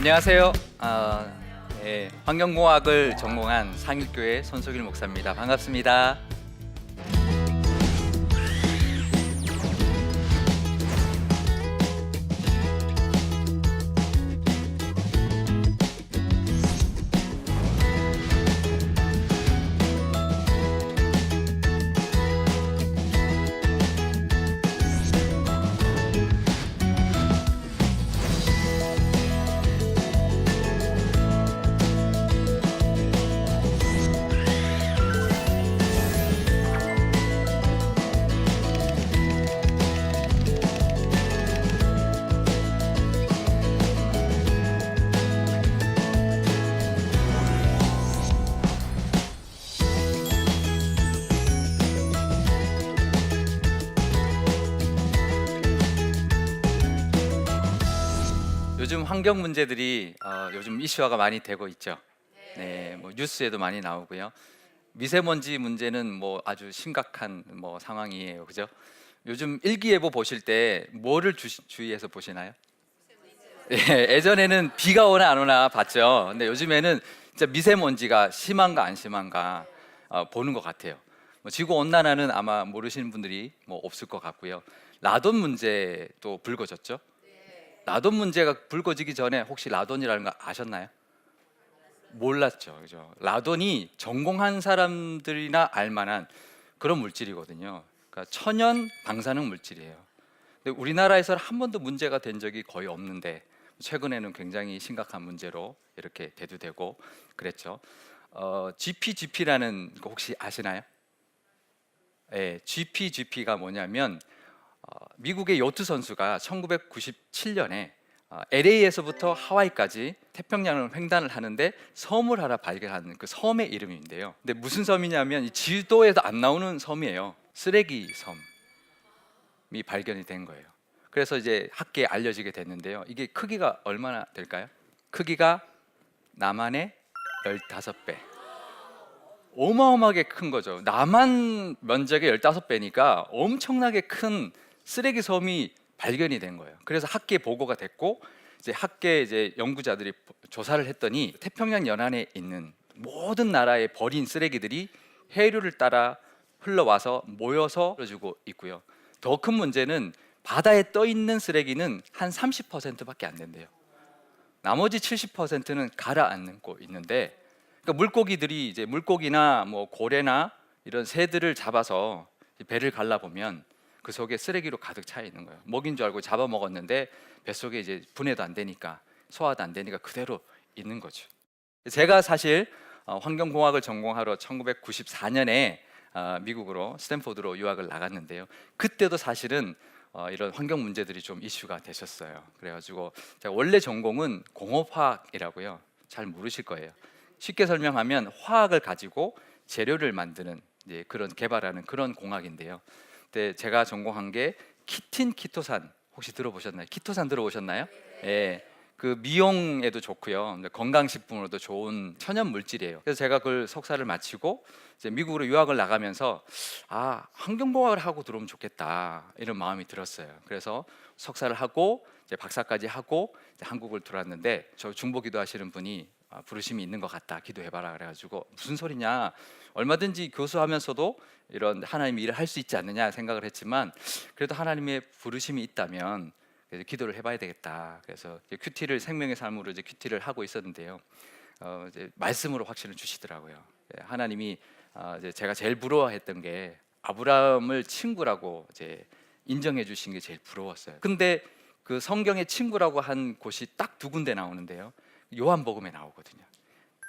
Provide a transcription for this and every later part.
안녕하세요. 아, 예, 환경공학을 전공한 상일교회 손석일 목사입니다. 반갑습니다. 요즘 환경 문제들이 어, 요즘 이슈화가 많이 되고 있죠. 네, 뭐 뉴스에도 많이 나오고요. 미세먼지 문제는 뭐 아주 심각한 뭐 상황이에요, 그죠? 요즘 일기예보 보실 때 뭐를 주, 주의해서 보시나요? 예, 예전에는 비가 오나 안 오나 봤죠. 근데 요즘에는 진짜 미세먼지가 심한가 안 심한가 어, 보는 것 같아요. 뭐 지구 온난화는 아마 모르시는 분들이 뭐 없을 것 같고요. 라돈 문제도 불거졌죠. 라돈 문제가 불거지기 전에 혹시 라돈이라는 거 아셨나요? 몰랐죠. 그죠? 라돈이 전공한 사람들이나 알 만한 그런 물질이거든요. 그러니까 천연 방사능 물질이에요. 근데 우리나라에서는 한 번도 문제가 된 적이 거의 없는데 최근에는 굉장히 심각한 문제로 이렇게 대두되고 그랬죠. 어, GPGP라는 거 혹시 아시나요? 예, GPGP가 뭐냐면 어, 미국의 요트 선수가 1997년에 어, LA에서부터 하와이까지 태평양을 횡단을 하는데 섬을 하나 발견한 그 섬의 이름인데요. 근데 무슨 섬이냐면 이 지도에도 안 나오는 섬이에요. 쓰레기 섬이 발견이 된 거예요. 그래서 이제 학계에 알려지게 됐는데요. 이게 크기가 얼마나 될까요? 크기가 남한의 15배. 어마어마하게 큰 거죠. 남한 면적의 15배니까 엄청나게 큰 쓰레기 섬이 발견이 된 거예요. 그래서 학계 보고가 됐고 이제 학계 이제 연구자들이 조사를 했더니 태평양 연안에 있는 모든 나라의 버린 쓰레기들이 해류를 따라 흘러와서 모여서 떨어지고 있고요. 더 큰 문제는 바다에 떠 있는 쓰레기는 한 30%밖에 안 된대요. 나머지 70%는 가라앉고 있는데 그러니까 물고기들이 이제 물고기나 뭐 고래나 이런 새들을 잡아서 배를 갈라 보면 그 속에 쓰레기로 가득 차 있는 거예요. 먹인 줄 알고 잡아 먹었는데 뱃속에 이제 분해도 안 되니까 소화도 안 되니까 그대로 있는 거죠. 제가 사실 어, 환경공학을 전공하러 1994년에 어, 미국으로 스탠포드로 유학을 나갔는데요. 그때도 사실은 어, 이런 환경 문제들이 좀 이슈가 되셨어요. 그래가지고 제가 원래 전공은 공업화학이라고요. 잘 모르실 거예요. 쉽게 설명하면 화학을 가지고 재료를 만드는 그런 개발하는 그런 공학인데요. 그때 제가 전공한 게 키틴 키토산 혹시 들어보셨나요? 키토산 들어보셨나요? 예. 그 미용에도 좋고요. 건강식품으로도 좋은 천연 물질이에요. 그래서 제가 그걸 석사를 마치고 이제 미국으로 유학을 나가면서 아 환경공학을 하고 들어오면 좋겠다 이런 마음이 들었어요. 그래서 석사를 하고 이제 박사까지 하고 이제 한국을 들어왔는데 저 중보 기도 하시는 분이 아, 부르심이 있는 것 같다 기도해봐라 그래가지고 무슨 소리냐 얼마든지 교수하면서도 이런 하나님 일을 할 수 있지 않느냐 생각을 했지만 그래도 하나님의 부르심이 있다면 기도를 해봐야 되겠다. 그래서 큐티를 생명의 삶으로 이제 큐티를 하고 있었는데요. 어, 이제 말씀으로 확신을 주시더라고요. 예, 하나님이 어, 이제 제가 제일 부러워했던 게 아브라함을 친구라고 이제 인정해 주신 게 제일 부러웠어요. 근데 그 성경의 친구라고 한 곳이 딱 두 군데 나오는데요. 요한복음에 나오거든요.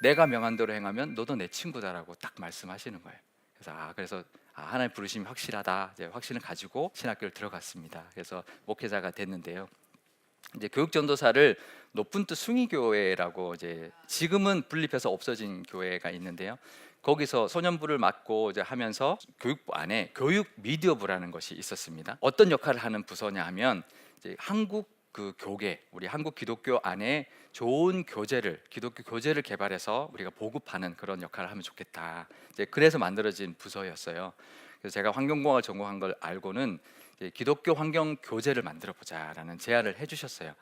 내가 명한 대로 행하면 너도 내 친구다라고 딱 말씀하시는 거예요. 그래서 아 그래서 아, 하나님 부르심이 확실하다. 이제 확신을 가지고 신학교를 들어갔습니다. 그래서 목회자가 됐는데요. 이제 교육 전도사를 높은 뜻 숭의교회라고 이제 지금은 분립해서 없어진 교회가 있는데요. 거기서 소년부를 맡고 이제 하면서 교육부 안에 교육 미디어부라는 것이 있었습니다. 어떤 역할을 하는 부서냐 하면 이제 한국 그 교계 우리 한국 기독교 안에 좋은 교재를 기독교 교재를 개발해서 우리가 보급하는 그런 역할을 하면 좋겠다. 이제 그래서 만들어진 부서였어요. 그래서 제가 환경공학을 전공한 걸 알고는 기독교 환경 교재를 만들어 보자라는 제안을 해주셨어요.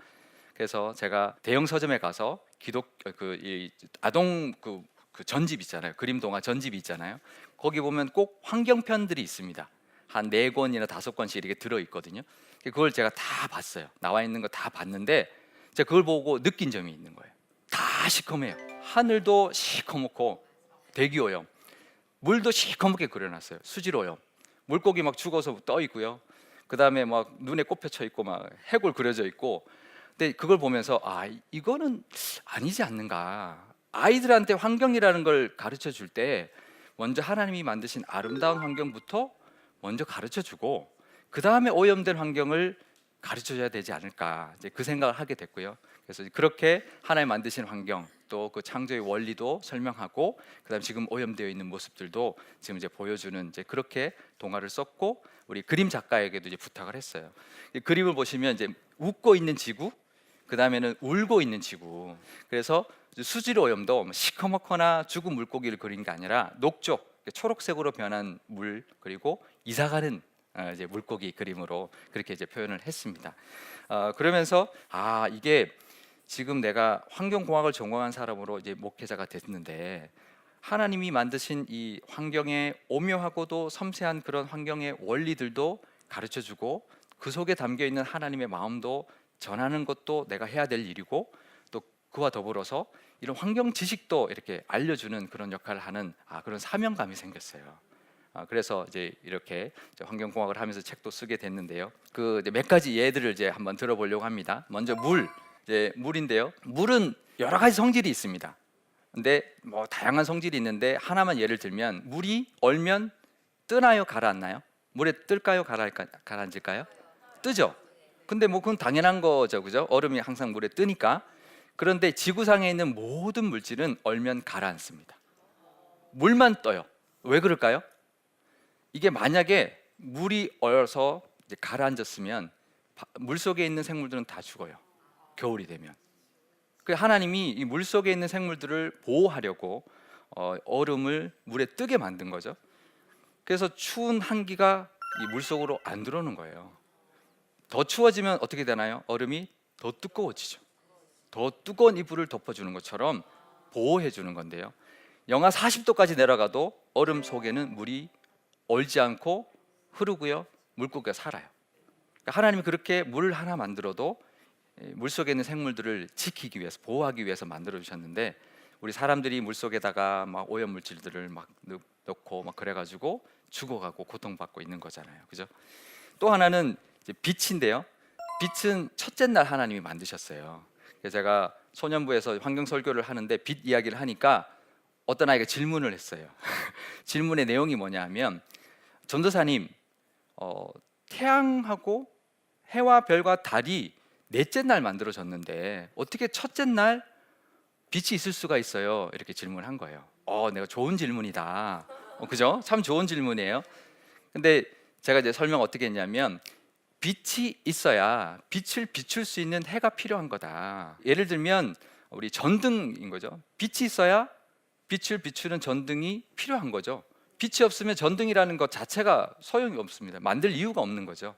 그래서 제가 대형 서점에 가서 기독 그이 아동 그, 그 전집 있잖아요. 그림 동화 전집이 있잖아요. 거기 보면 꼭 환경편들이 있습니다. 한 네 권이나 다섯 권씩 이렇게 들어 있거든요. 그걸 제가 다 봤어요. 나와 있는 거 다 봤는데 제가 그걸 보고 느낀 점이 있는 거예요. 다 시커매요. 하늘도 시커멓고 대기 오염, 물도 시커멓게 그려놨어요. 수질 오염, 물고기 막 죽어서 떠 있고요. 그 다음에 막 눈에 꽃 펴쳐 있고 막 해골 그려져 있고. 근데 그걸 보면서 아 이- 이거는 아니지 않는가. 아이들한테 환경이라는 걸 가르쳐 줄 때 먼저 하나님이 만드신 아름다운 환경부터 먼저 가르쳐 주고 그 다음에 오염된 환경을 가르쳐 줘야 되지 않을까 이제 그 생각을 하게 됐고요. 그래서 그렇게 하나님 만드신 환경 또 그 창조의 원리도 설명하고 그다음 에 지금 오염되어 있는 모습들도 지금 이제 보여주는 이제 그렇게 동화를 썼고 우리 그림 작가에게도 이제 부탁을 했어요. 이 그림을 보시면 이제 웃고 있는 지구, 그 다음에는 울고 있는 지구. 그래서 수질 오염도 뭐 시커멓거나 죽은 물고기를 그린 게 아니라 녹족 초록색으로 변한 물 그리고 이사가는 어, 이제 물고기 그림으로 그렇게 이제 표현을 했습니다. 어, 그러면서 아 이게 지금 내가 환경공학을 전공한 사람으로 이제 목회자가 됐는데 하나님이 만드신 이 환경의 오묘하고도 섬세한 그런 환경의 원리들도 가르쳐 주고 그 속에 담겨 있는 하나님의 마음도 전하는 것도 내가 해야 될 일이고 또 그와 더불어서 이런 환경 지식도 이렇게 알려주는 그런 역할을 하는 아, 그런 사명감이 생겼어요. 아, 그래서 이제 이렇게 환경공학을 하면서 책도 쓰게 됐는데요. 그 몇 가지 예들을 이제 한번 들어보려고 합니다. 먼저 물, 이제 물인데요. 물은 여러 가지 성질이 있습니다. 근데 뭐 다양한 성질이 있는데 하나만 예를 들면 물이 얼면 뜨나요, 가라앉나요? 물에 뜰까요, 가라 가라앉을까요? 뜨죠. 근데 뭐 그건 당연한 거죠, 그죠? 얼음이 항상 물에 뜨니까. 그런데 지구상에 있는 모든 물질은 얼면 가라앉습니다. 물만 떠요. 왜 그럴까요? 이게 만약에 물이 얼어서 가라앉았으면 바- 물 속에 있는 생물들은 다 죽어요. 겨울이 되면. 그 하나님이 이 물 속에 있는 생물들을 보호하려고 어, 얼음을 물에 뜨게 만든 거죠. 그래서 추운 한기가 이 물 속으로 안 들어오는 거예요. 더 추워지면 어떻게 되나요? 얼음이 더 두꺼워지죠. 더 뜨거운 이불을 덮어주는 것처럼 보호해 주는 건데요. 영하 40도까지 내려가도 얼음 속에는 물이 얼지 않고 흐르고요. 물고기가 살아요. 그러니까 하나님이 그렇게 물 하나 만들어도 예, 물 속에 있는 생물들을 지키기 위해서 보호하기 위해서 만들어 주셨는데 우리 사람들이 물 속에다가 막 오염 물질들을 막 넣- 넣고 막 그래가지고 죽어가고 고통받고 있는 거잖아요. 그죠? 또 하나는 빛인데요. 빛은 첫째 날 하나님이 만드셨어요. 그래서 제가 소년부에서 환경 설교를 하는데 빛 이야기를 하니까 어떤 아이가 질문을 했어요. 질문의 내용이 뭐냐하면 전도사님, 어, 태양하고 해와 별과 달이 넷째 날 만들어졌는데 어떻게 첫째 날 빛이 있을 수가 있어요? 이렇게 질문한 거예요. 어, 내가 좋은 질문이다. 어, 그죠? 참 좋은 질문이에요. 근데 제가 이제 설명 어떻게 했냐면 빛이 있어야 빛을 비출 수 있는 해가 필요한 거다. 예를 들면 우리 전등인 거죠. 빛이 있어야 빛을 비추는 전등이 필요한 거죠. 빛이 없으면 전등이라는 것 자체가 소용이 없습니다. 만들 이유가 없는 거죠.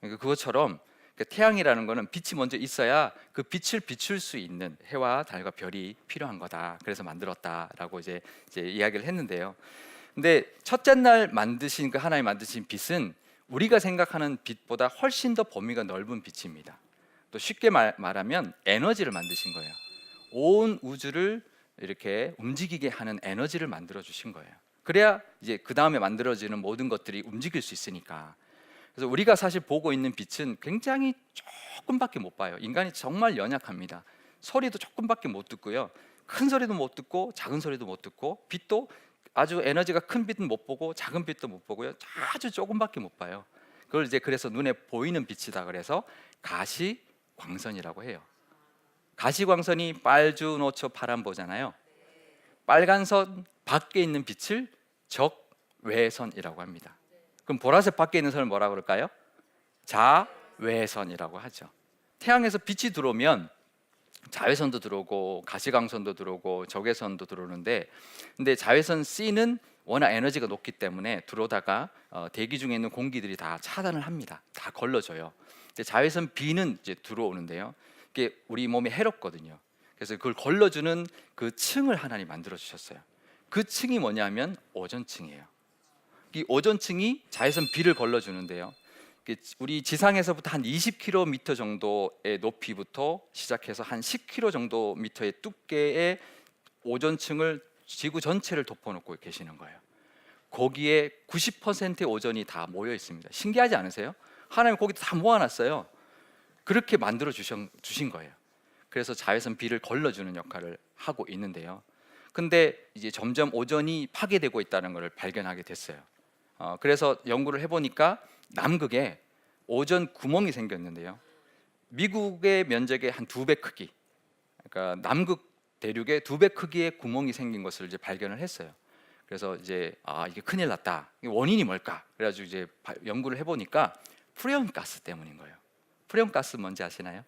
그러니까 그것처럼 그 태양이라는 거는 빛이 먼저 있어야 그 빛을 비출 수 있는 해와 달과 별이 필요한 거다. 그래서 만들었다라고 이제, 이제 이야기를 했는데요. 근데 첫째 날 만드신 그 하나님 만드신 빛은 우리가 생각하는 빛보다 훨씬 더 범위가 넓은 빛입니다. 또 쉽게 말, 말하면 에너지를 만드신 거예요. 온 우주를 이렇게 움직이게 하는 에너지를 만들어 주신 거예요. 그래야 이제 그 다음에 만들어지는 모든 것들이 움직일 수 있으니까. 그래서 우리가 사실 보고 있는 빛은 굉장히 조금밖에 못 봐요. 인간이 정말 연약합니다. 소리도 조금밖에 못 듣고요. 큰 소리도 못 듣고 작은 소리도 못 듣고 빛도 아주 에너지가 큰 빛은 못 보고 작은 빛도 못 보고요. 아주 조금밖에 못 봐요. 그걸 이제 그래서 눈에 보이는 빛이다 그래서 가시 광선이라고 해요. 가시 광선이 빨주, 노초, 파란 보잖아요. 빨간 선 밖에 있는 빛을 적 외선이라고 합니다. 그럼 보라색 밖에 있는 선을 뭐라 그럴까요? 자외선이라고 하죠. 태양에서 빛이 들어오면 자외선도 들어오고 가시광선도 들어오고 적외선도 들어오는데 근데 자외선 C는 워낙 에너지가 높기 때문에 들어오다가 어, 대기 중에 있는 공기들이 다 차단을 합니다. 다 걸러져요. 근데 자외선 B는 이제 들어오는데요. 그게 우리 몸에 해롭거든요. 그래서 그걸 걸러주는 그 층을 하나님 만들어 주셨어요. 그 층이 뭐냐면 오존층이에요. 이 오존층이 자외선 B를 걸러주는데요. 이게 우리 지상에서부터 한 20km 정도의 높이부터 시작해서 한 10km 정도 미터의 두께의 오존층을 지구 전체를 덮어놓고 계시는 거예요. 거기에 90%의 오존이 다 모여 있습니다. 신기하지 않으세요? 하나님 거기 다 모아놨어요. 그렇게 만들어 주신, 주신 거예요. 그래서 자외선 B를 걸러주는 역할을 하고 있는데요. 근데 이제 점점 오존이 파괴되고 있다는 것을 발견하게 됐어요. 어, 그래서 연구를 해보니까 남극에 오존 구멍이 생겼는데요. 미국의 면적의 한 두 배 크기, 그러니까 남극 대륙의 두 배 크기의 구멍이 생긴 것을 이제 발견을 했어요. 그래서 이제 아 이게 큰일 났다. 원인이 뭘까? 그래가지고 이제 바- 연구를 해보니까 프레온 가스 때문인 거예요. 프레온 가스 뭔지 아시나요?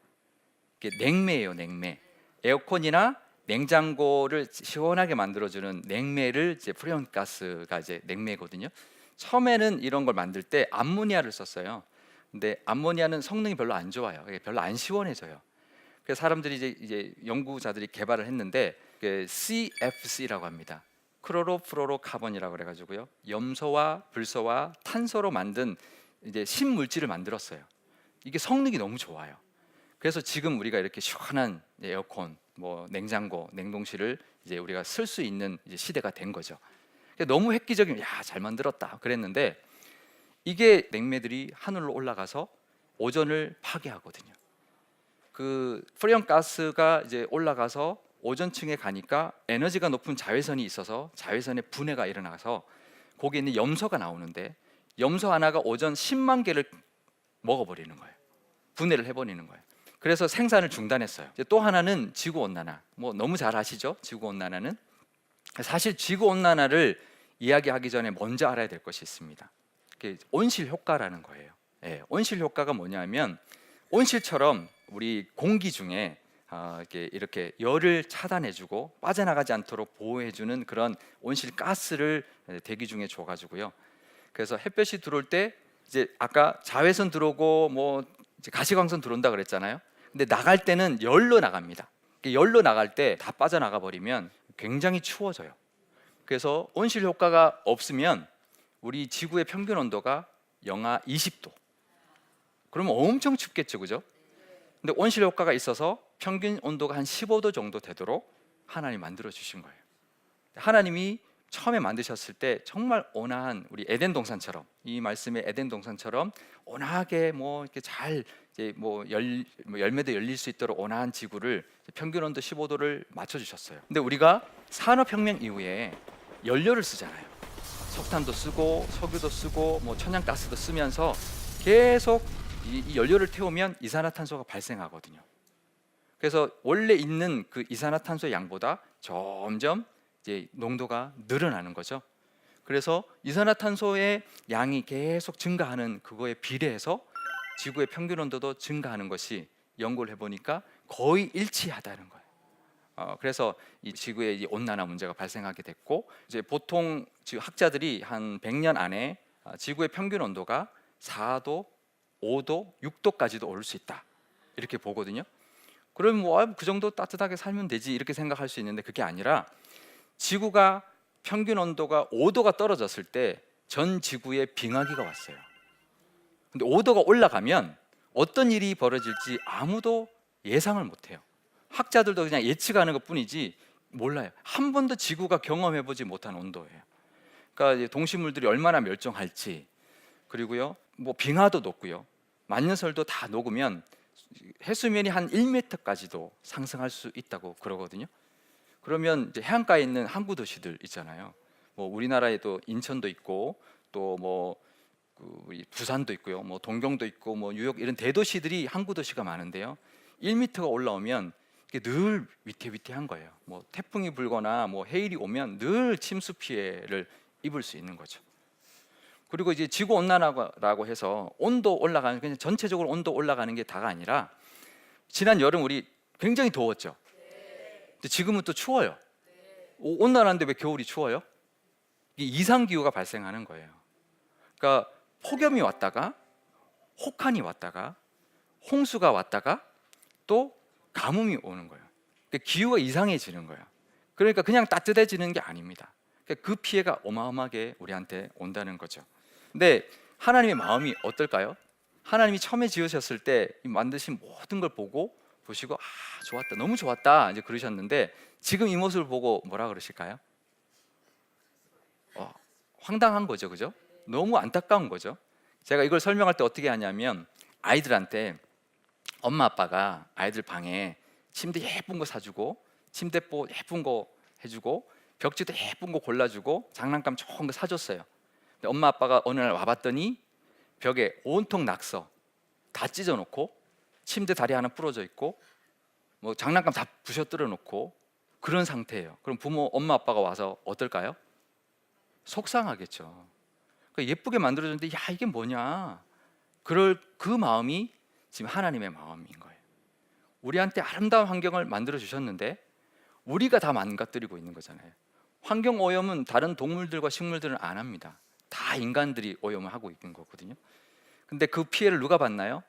이게 냉매예요, 냉매. 에어컨이나 냉장고를 시원하게 만들어주는 냉매를 이제 프레온 가스가 이제 냉매거든요. 처음에는 이런 걸 만들 때 암모니아를 썼어요. 근데 암모니아는 성능이 별로 안 좋아요. 별로 안 시원해져요. 그래서 사람들이 이제, 이제 연구자들이 개발을 했는데 그 CFC라고 합니다. 크로로프로로카본이라고 그래가지고요. 염소와 불소와 탄소로 만든 이제 신물질을 만들었어요. 이게 성능이 너무 좋아요. 그래서 지금 우리가 이렇게 시원한 에어컨, 뭐 냉장고, 냉동실을 이제 우리가 쓸 수 있는 시대가 된 거죠. 너무 획기적인, 야 잘 만들었다 그랬는데 이게 냉매들이 하늘로 올라가서 오존을 파괴하거든요. 그 프레온 가스가 이제 올라가서 오존층에 가니까 에너지가 높은 자외선이 있어서 자외선의 분해가 일어나서 거기에 있는 염소가 나오는데 염소 하나가 오존 10만 개를 먹어버리는 거예요. 분해를 해버리는 거예요. 그래서 생산을 중단했어요. 또 하나는 지구 온난화. 뭐 너무 잘 아시죠? 지구 온난화는 사실 지구 온난화를 이야기하기 전에 먼저 알아야 될 것이 있습니다. 온실 효과라는 거예요. 예, 온실 효과가 뭐냐면 온실처럼 우리 공기 중에 아, 이렇게 이렇게 열을 차단해주고 빠져나가지 않도록 보호해주는 그런 온실 가스를 대기 중에 줘가지고요. 그래서 햇볕이 들어올 때 이제 아까 자외선 들어오고 뭐 가시광선 들어온다 그랬잖아요. 근데 나갈 때는 열로 나갑니다. 열로 나갈 때 다 빠져나가 버리면 굉장히 추워져요. 그래서 온실 효과가 없으면 우리 지구의 평균 온도가 영하 20도. 그러면 엄청 춥겠죠, 그죠? 근데 온실 효과가 있어서 평균 온도가 한 15도 정도 되도록 하나님 만들어 주신 거예요. 하나님이 처음에 만드셨을 때 정말 온화한 우리 에덴 동산처럼 이 말씀의 에덴 동산처럼 온화하게 뭐 이렇게 잘 뭐 열, 뭐 열매도 열릴 수 있도록 온화한 지구를 평균 온도 15도를 맞춰 주셨어요. 근데 우리가 산업혁명 이후에 연료를 쓰잖아요. 석탄도 쓰고 석유도 쓰고 뭐 천연가스도 쓰면서 계속 이, 이 연료를 태우면 이산화탄소가 발생하거든요. 그래서 원래 있는 그 이산화탄소의 양보다 점점 이제 농도가 늘어나는 거죠. 그래서 이산화탄소의 양이 계속 증가하는 그거에 비례해서 지구의 평균 온도도 증가하는 것이 연구를 해보니까 거의 일치하다는 거예요. 어, 그래서 이 지구의 이 온난화 문제가 발생하게 됐고 이제 보통 지금 학자들이 한 100년 안에 아, 지구의 평균 온도가 4도, 5도, 6도까지도 오를 수 있다 이렇게 보거든요. 그럼 뭐 그 정도 따뜻하게 살면 되지 이렇게 생각할 수 있는데 그게 아니라 지구가 평균 온도가 5도가 떨어졌을 때 전 지구에 빙하기가 왔어요. 근데 5도가 올라가면 어떤 일이 벌어질지 아무도 예상을 못 해요. 학자들도 그냥 예측하는 것 뿐이지 몰라요. 한 번도 지구가 경험해 보지 못한 온도예요. 그러니까 동식물들이 얼마나 멸종할지 그리고요 뭐 빙하도 녹고요 만년설도 다 녹으면 해수면이 한 1m까지도 상승할 수 있다고 그러거든요. 그러면 이제 해안가에 있는 항구 도시들 있잖아요. 뭐 우리나라에도 인천도 있고 또뭐 그 부산도 있고요. 뭐 동경도 있고 뭐 뉴욕 이런 대도시들이 항구 도시가 많은데요. 1m가 올라오면 이게 늘 위태위태한 거예요. 뭐 태풍이 불거나 뭐 해일이 오면 늘 침수 피해를 입을 수 있는 거죠. 그리고 이제 지구 온난화라고 해서 온도 올라가는 그냥 전체적으로 온도 올라가는 게 다가 아니라 지난 여름 우리 굉장히 더웠죠. 근데 지금은 또 추워요. 오- 온난화인데 왜 겨울이 추워요? 이 이상 기후가 발생하는 거예요. 그러니까 폭염이 왔다가 혹한이 왔다가 홍수가 왔다가 또 가뭄이 오는 거예요. 그러니까 기후가 이상해지는 거예요. 그러니까 그냥 따뜻해지는 게 아닙니다. 그러니까 그 피해가 어마어마하게 우리한테 온다는 거죠. 근데 하나님의 마음이 어떨까요? 하나님이 처음에 지으셨을 때이 만드신 모든 걸 보고 보시고 아 좋았다 너무 좋았다 이제 그러셨는데 지금 이 모습을 보고 뭐라 그러실까요? 어, 황당한 거죠, 그죠? 너무 안타까운 거죠. 제가 이걸 설명할 때 어떻게 하냐면 아이들한테 엄마 아빠가 아이들 방에 침대 예쁜 거 사주고 침대보 예쁜 거 해주고 벽지도 예쁜 거 골라주고 장난감 좋은 거 사줬어요. 근데 엄마 아빠가 어느 날 와봤더니 벽에 온통 낙서 다 찢어놓고 침대 다리 하나 부러져 있고 뭐 장난감 다 부셔뜨려 놓고 그런 상태예요. 그럼 부모 엄마 아빠가 와서 어떨까요? 속상하겠죠. 그 예쁘게 만들어줬는데 야 이게 뭐냐? 그럴 그 마음이 지금 하나님의 마음인 거예요. 우리한테 아름다운 환경을 만들어 주셨는데 우리가 다 망가뜨리고 있는 거잖아요. 환경 오염은 다른 동물들과 식물들은 안 합니다. 다 인간들이 오염을 하고 있는 거거든요. 근데 그 피해를 누가 받나요?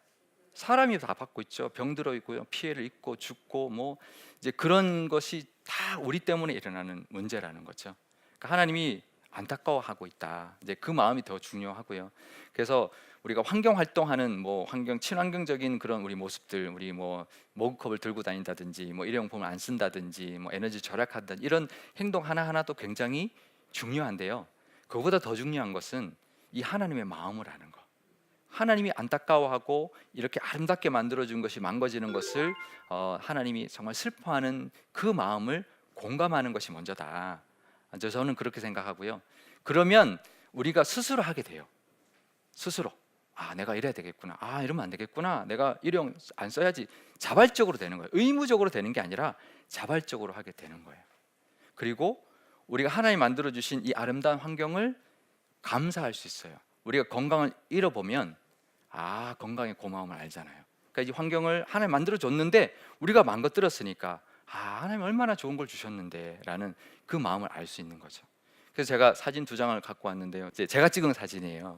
사람이 다 받고 있죠. 병들어 있고요. 피해를 입고 죽고 뭐 이제 그런 것이 다 우리 때문에 일어나는 문제라는 거죠. 그러니까 하나님이 안타까워하고 있다. 이제 그 마음이 더 중요하고요. 그래서 우리가 환경 활동하는 뭐 환경 친환경적인 그런 우리 모습들, 우리 뭐 머그컵을 들고 다닌다든지, 뭐 일회용품을 안 쓴다든지, 뭐 에너지 절약한다 이런 행동 하나 하나도 굉장히 중요한데요. 그보다 더 중요한 것은 이 하나님의 마음을 아는 거. 하나님이 안타까워하고 이렇게 아름답게 만들어 준 것이 망가지는 것을 어, 하나님이 정말 슬퍼하는 그 마음을 공감하는 것이 먼저다. 저- 저는 그렇게 생각하고요. 그러면 우리가 스스로 하게 돼요. 스스로 아 내가 이래야 되겠구나. 아 이러면 안 되겠구나. 내가 일용 안 써야지. 자발적으로 되는 거예요. 의무적으로 되는 게 아니라 자발적으로 하게 되는 거예요. 그리고 우리가 하나님 만들어 주신 이 아름다운 환경을 감사할 수 있어요. 우리가 건강을 잃어보면 아 건강의 고마움을 알잖아요. 그러니까 이 환경을 하나님 만들어 줬는데 우리가 망가뜨렸으니까 아 하나님 얼마나 좋은 걸 주셨는데라는 그 마음을 알 수 있는 거죠. 그래서 제가 사진 두 장을 갖고 왔는데요. 제가 찍은 사진이에요.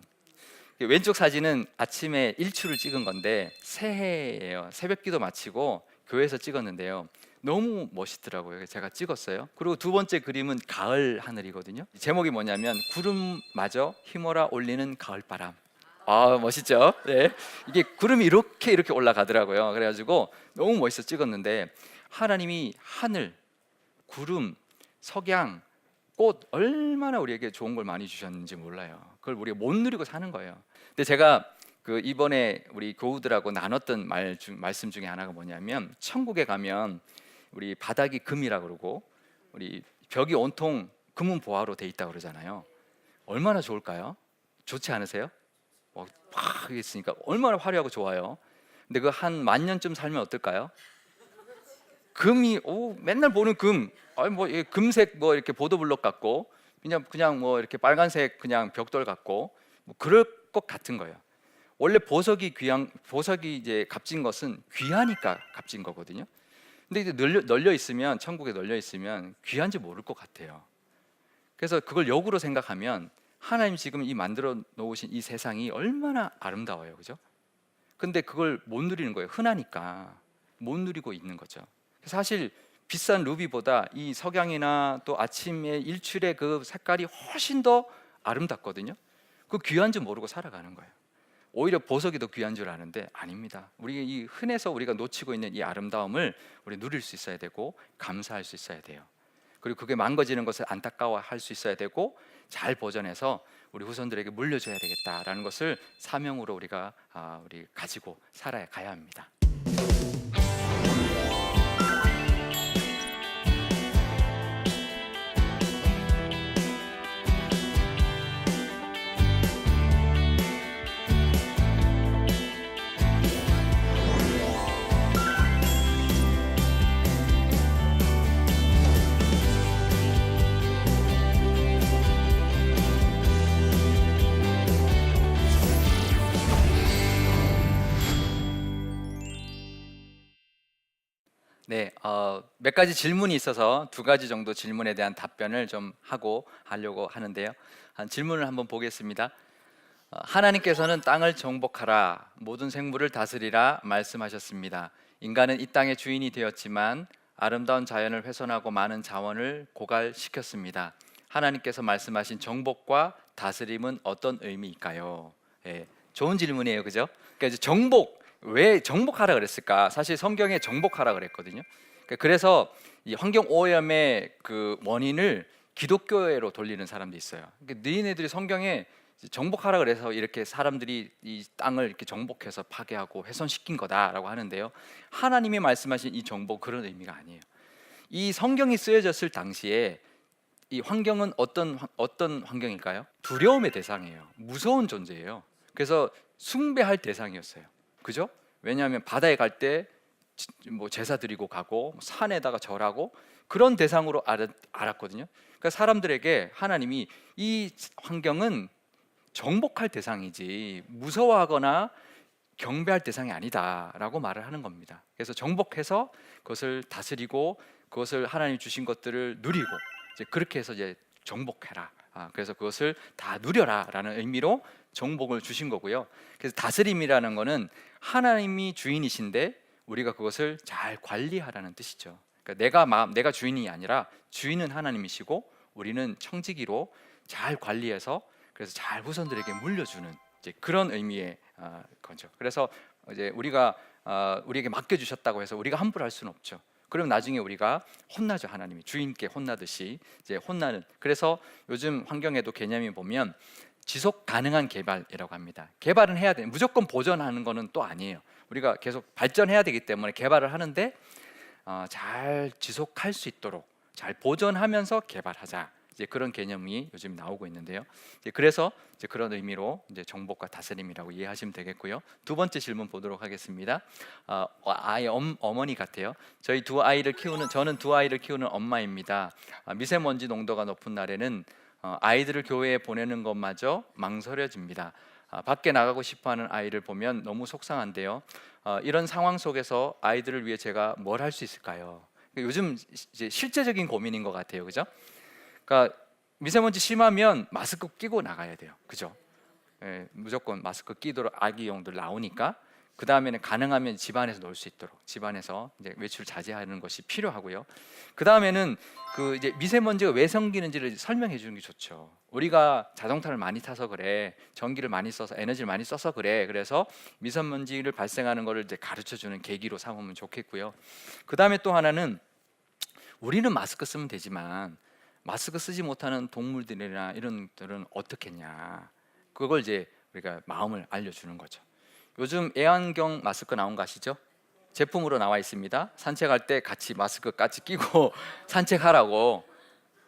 왼쪽 사진은 아침에 일출을 찍은 건데 새해예요. 새벽기도 마치고 교회에서 찍었는데요. 너무 멋있더라고요. 제가 찍었어요. 그리고 두 번째 그림은 가을 하늘이거든요. 제목이 뭐냐면 구름마저 휘몰아 올리는 가을 바람. 아 멋있죠? 네. 이게 구름이 이렇게 이렇게 올라가더라고요. 그래가지고 너무 멋있어 찍었는데 하나님이 하늘, 구름, 석양, 꽃 얼마나 우리에게 좋은 걸 많이 주셨는지 몰라요. 그걸 우리가 못 누리고 사는 거예요. 근데 제가 그 이번에 우리 교우들하고 나눴던 말 중, 말씀 중에 하나가 뭐냐면 천국에 가면 우리 바닥이 금이라 그러고 우리 벽이 온통 금은 보화로 돼 있다 그러잖아요. 얼마나 좋을까요? 좋지 않으세요? 뭐, 팍 있으니까 얼마나 화려하고 좋아요. 근데 그 한 만 년쯤 살면 어떨까요? 금이 오 맨날 보는 금, 뭐 이게 금색 뭐 이렇게 보도블록 같고 그냥 그냥 뭐 이렇게 빨간색 그냥 벽돌 같고 뭐 그럴 것 같은 거예요. 원래 보석이 귀한 보석이 이제 값진 것은 귀하니까 값진 거거든요. 근데 이제 널려, 널려 있으면 천국에 널려 있으면 귀한지 모를 것 같아요. 그래서 그걸 역으로 생각하면 하나님 지금 이 만들어 놓으신 이 세상이 얼마나 아름다워요, 그죠? 근데 그걸 못 누리는 거예요. 흔하니까 못 누리고 있는 거죠. 사실 비싼 루비보다 이 석양이나 또 아침에 일출의 그 색깔이 훨씬 더 아름답거든요. 그 귀한 줄 모르고 살아가는 거예요. 오히려 보석이 더 귀한 줄 아는데 아닙니다. 우리 이 흔해서 우리가 놓치고 있는 이 아름다움을 우리 누릴 수 있어야 되고 감사할 수 있어야 돼요. 그리고 그게 망가지는 것을 안타까워할 수 있어야 되고 잘 보존해서 우리 후손들에게 물려줘야 되겠다라는 것을 사명으로 우리가 아, 우리 가지고 살아야 가야 합니다. 어, 몇 가지 질문이 있어서 두 가지 정도 질문에 대한 답변을 좀 하고 하려고 하는데요. 한 질문을 한번 보겠습니다. 어, 하나님께서는 땅을 정복하라, 모든 생물을 다스리라 말씀하셨습니다. 인간은 이 땅의 주인이 되었지만 아름다운 자연을 훼손하고 많은 자원을 고갈시켰습니다. 하나님께서 말씀하신 정복과 다스림은 어떤 의미일까요? 예, 좋은 질문이에요, 그죠? 그러니까 정복 왜 정복하라 그랬을까? 사실 성경에 정복하라 그랬거든요. 그러니까 그래서 이 환경 오염의 그 원인을 기독교회로 돌리는 사람도 있어요. 그러니까 너희네들이 성경에 정복하라 그래서 이렇게 사람들이 이 땅을 이렇게 정복해서 파괴하고 훼손시킨 거다라고 하는데요. 하나님이 말씀하신 이 정복 그런 의미가 아니에요. 이 성경이 쓰여졌을 당시에 이 환경은 어떤 환- 어떤 환경일까요? 두려움의 대상이에요. 무서운 존재예요. 그래서 숭배할 대상이었어요. 그죠? 왜냐하면 바다에 갈 때 뭐 제사 드리고 가고 뭐 산에다가 절하고 그런 대상으로 알았, 알았거든요. 그러니까 사람들에게 하나님이 이 환경은 정복할 대상이지 무서워하거나 경배할 대상이 아니다라고 말을 하는 겁니다. 그래서 정복해서 그것을 다스리고 그것을 하나님 주신 것들을 누리고 이제 그렇게 해서 이제 정복해라. 아, 그래서 그것을 다 누려라라는 의미로 정복을 주신 거고요. 그래서 다스림이라는 거는 하나님이 주인이신데 우리가 그것을 잘 관리하라는 뜻이죠. 그러니까 내가 마음 내가 주인이 아니라 주인은 하나님이시고 우리는 청지기로 잘 관리해서 그래서 잘 후손들에게 물려주는 그런 의미의 어, 거죠. 그래서 이제 우리가 어, 우리에게 맡겨 주셨다고 해서 우리가 함부로 할 수는 없죠. 그럼 나중에 우리가 혼나죠 하나님이 주인께 혼나듯이 이제 혼나는. 그래서 요즘 환경에도 개념이 보면 지속 가능한 개발이라고 합니다. 개발은 해야 돼. 무조건 보존하는 거는 또 아니에요. 우리가 계속 발전해야 되기 때문에 개발을 하는데 어, 잘 지속할 수 있도록 잘 보존하면서 개발하자. 이제 그런 개념이 요즘 나오고 있는데요. 이제 그래서 이제 그런 의미로 이제 정복과 다스림이라고 이해하시면 되겠고요. 두 번째 질문 보도록 하겠습니다. 어, 아이 엄, 어머니 같아요. 저희 두 아이를 키우는 저는 두 아이를 키우는 엄마입니다. 아, 미세먼지 농도가 높은 날에는 어, 아이들을 교회에 보내는 것마저 망설여집니다. 아, 밖에 나가고 싶어하는 아이를 보면 너무 속상한데요. 어, 이런 상황 속에서 아이들을 위해 제가 뭘 할 수 있을까요? 요즘 이제 실제적인 고민인 것 같아요, 그죠? 그러니까 미세먼지 심하면 마스크 끼고 나가야 돼요, 그죠? 예, 무조건 마스크 끼도록 아기용들 나오니까 그 다음에는 가능하면 집안에서 놀 수 있도록 집안에서 이제 외출 자제하는 것이 필요하고요. 그 다음에는 그 이제 미세먼지가 왜 생기는지를 설명해 주는 게 좋죠. 우리가 자동차를 많이 타서 그래, 전기를 많이 써서 에너지를 많이 써서 그래. 그래서 미세먼지를 발생하는 것을 이제 가르쳐 주는 계기로 삼으면 좋겠고요. 그 다음에 또 하나는 우리는 마스크 쓰면 되지만 마스크 쓰지 못하는 동물들이나 이런 들은 어떻겠냐. 그걸 이제 우리가 마음을 알려주는 거죠. 요즘 애완경 마스크 나온 거 아시죠? 제품으로 나와 있습니다. 산책할 때 같이 마스크 같이 끼고 산책하라고.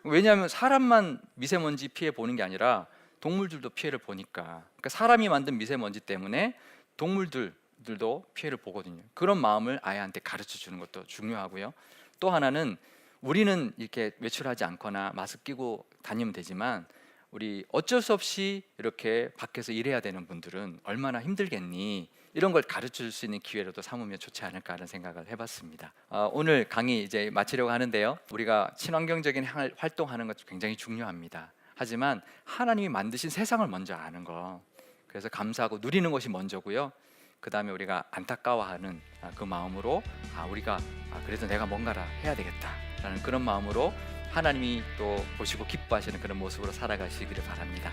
왜냐하면 사람만 미세먼지 피해 보는 게 아니라 동물들도 피해를 보니까. 그러니까 사람이 만든 미세먼지 때문에 동물들도 피해를 보거든요. 그런 마음을 아이한테 가르쳐 주는 것도 중요하고요. 또 하나는 우리는 이렇게 외출하지 않거나 마스크 끼고 다니면 되지만 우리 어쩔 수 없이 이렇게 밖에서 일해야 되는 분들은 얼마나 힘들겠니 이런 걸 가르쳐 줄수 있는 기회로도 삼으면 좋지 않을까 하는 생각을 해봤습니다. 어, 오늘 강의 이제 마치려고 하는데요. 우리가 친환경적인 향- 활동하는 것 굉장히 중요합니다. 하지만 하나님이 만드신 세상을 먼저 아는 거 그래서 감사하고 누리는 것이 먼저고요. 그 다음에 우리가 안타까워하는 아, 그 마음으로 아 우리가 아, 그래도 내가 뭔가를 해야 되겠다라는 그런 마음으로 하나님이 또 보시고 기뻐하시는 그런 모습으로 살아가시기를 바랍니다.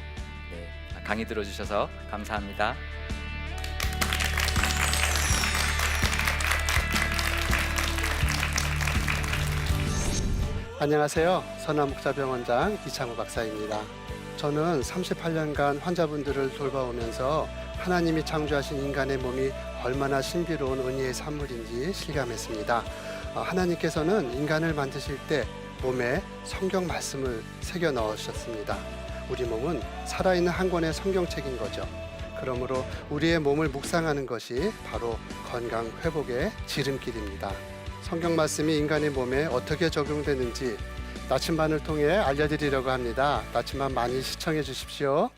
네, 아, 강의 들어주셔서 감사합니다. 안녕하세요. 선암목자병원장 이창호 박사입니다. 저는 38년간 환자분들을 돌봐오면서 하나님이 창조하신 인간의 몸이 얼마나 신비로운 은혜의 산물인지 실감했습니다. 어, 하나님께서는 인간을 만드실 때 몸에 성경 말씀을 새겨 넣으셨습니다. 우리 몸은 살아있는 한 권의 성경책인 거죠. 그러므로 우리의 몸을 묵상하는 것이 바로 건강 회복의 지름길입니다. 성경 말씀이 인간의 몸에 어떻게 적용되는지 나침반을 통해 알려드리려고 합니다. 나침반 많이 시청해 주십시오.